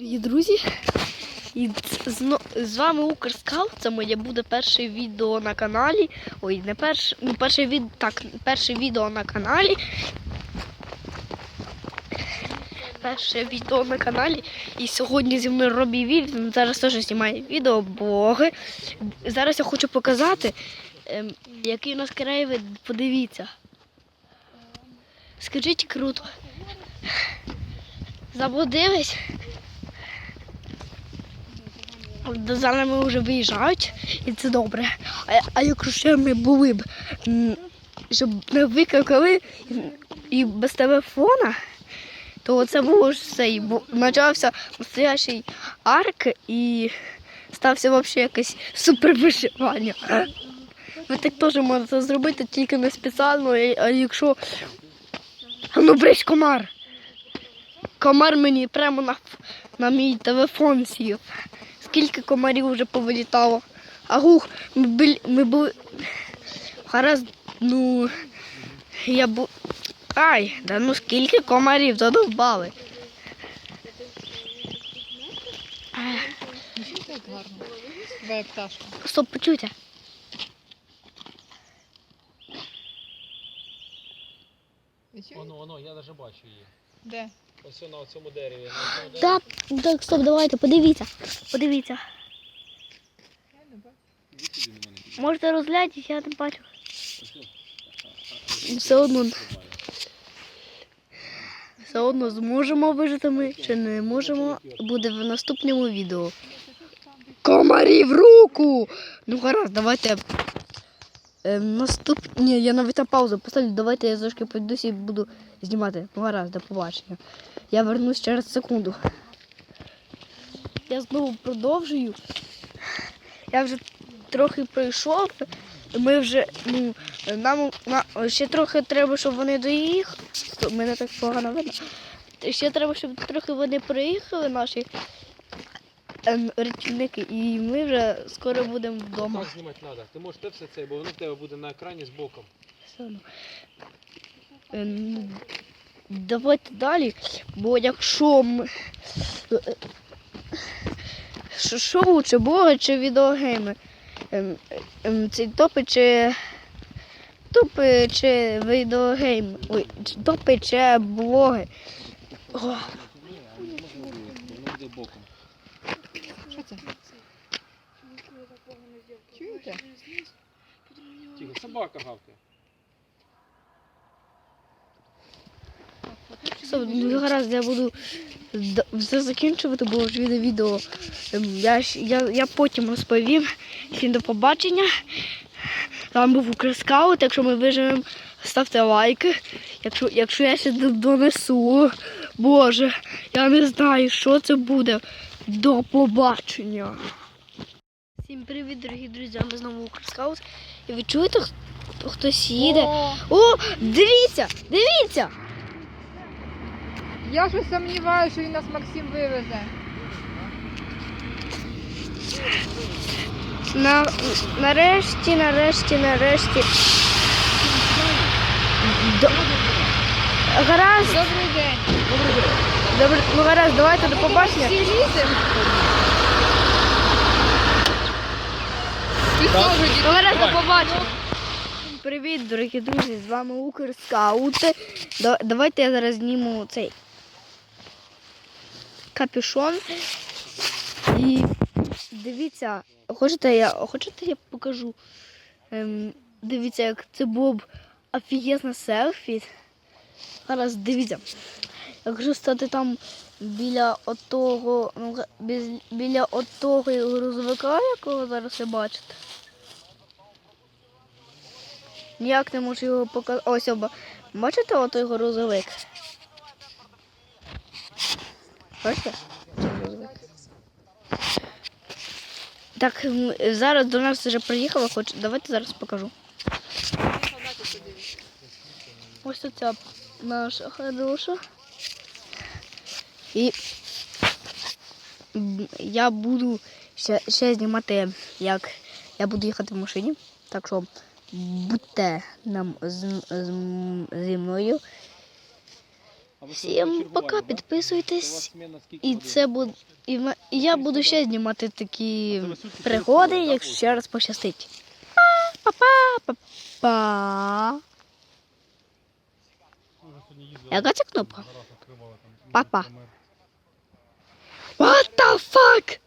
Дорогі друзі, і з вами Укрскаут. Це моє буде перше відео на каналі. Ой, не перше, ну перше від, так, перше відео на каналі. Перше відео на каналі. І сьогодні зі мною Робі Віль. Він зараз теж знімає відео, блоги. Зараз я хочу показати, ем, який у нас краєвид. Подивіться. Скажіть круто. Заблудились. За нами вже виїжджають, і це добре. А, а якщо ми були б, щоб не викликали і без телефона, то це було ж все. Почався настоящий арк і стався взагалі якесь супервиживання. Ви так теж можете зробити, тільки не спеціально, а якщо. Ну, брись комар. Комар мені прямо на, на мій телефон сів. Скільки комарів вже повилітало. Агух, ми, були- ми були. Гаразд, ну. Я бу. Ай, да ну скільки комарів задовбали. Так гарно. Твоя пташка. Стоп, почуйте. Воно, воно, я навіть бачу її. Де? Ось на цьому дереві. Так, так, стоп, давайте, подивіться. Подивіться. Можете розглядіти, я не бачу. Все одно. Все одно зможемо вижити ми чи не можемо. Буде в наступному відео. Комарі в руку! Ну гаразд, давайте. Е, наступ... Ні, я навіть на паузу поставлю. Давайте я трошки пойдусь і буду знімати. Ну до побачення. Я вернусь через секунду. Я знову продовжую. Я вже трохи пройшов. Ми вже, ну, нам на, ще трохи треба, щоб вони доїхали. Мене так погано видно. Ще треба, щоб трохи вони приїхали, наші ем, рятівники, і ми вже скоро будемо вдома. Так знімати треба. Ти можеш те все це, бо воно в тебе буде на екрані з боком. Все одно. Ем, Давайте далі, бо якщо ми... Що, що лучше, блоги чи відеогейми? Ем, ем, Ці топи чи. Топи чи відеогейми? Ой, чи топи чи блоги? О, Воно буде боком. Це? Чуєте? Тихо, собака гавкає. все, ну, гаразд, я буду все закінчувати, бо вже відео відео. Ем, Я, я, я потім розповім. Всім до побачення. Вами був Укрскаут. Якщо ми виживемо, ставте лайки. Якщо, якщо я ще донесу, Боже, я не знаю, що це буде. До побачення. Всім привіт, дорогі друзі, ми знову Укрскаут. І ви чуєте, хто- хтось їде? О, О, дивіться, дивіться! я ж сумніваюся, що він нас Максим вивезе. На, нарешті, нарешті, нарешті. До... Гаразд, Добрий день. Добре, ну гаразд, давайте до побачення. Всі ліземо. Ти теж Ну гаразд, до побачення. Привіт, дорогі друзі, з вами Укрскаути. Да- Давайте я зараз зніму цей капюшон. І дивіться, хочете я, хочете я покажу? Ем, дивіться, як це було б офігезне селфі. Зараз дивіться. Якщо стати там біля отого, ну, біля отого грузовика, якого зараз ви бачите. Ніяк не можу його показати. Ось оба. Бачите отой грузовик? Бачите? Так, зараз до нас вже приїхала, хоч давайте зараз покажу. Ось тут ця наша хороша. І я буду ще, ще знімати, як я буду їхати в машині. Так що будьте нам з, з, зі мною. Всім пока, підписуйтесь. І це буде. І, я буду ще знімати такі Це пригоди, якщо ще раз пощастить. Па-па, па-па. Яка ця кнопка? Папа. Oh, fuck?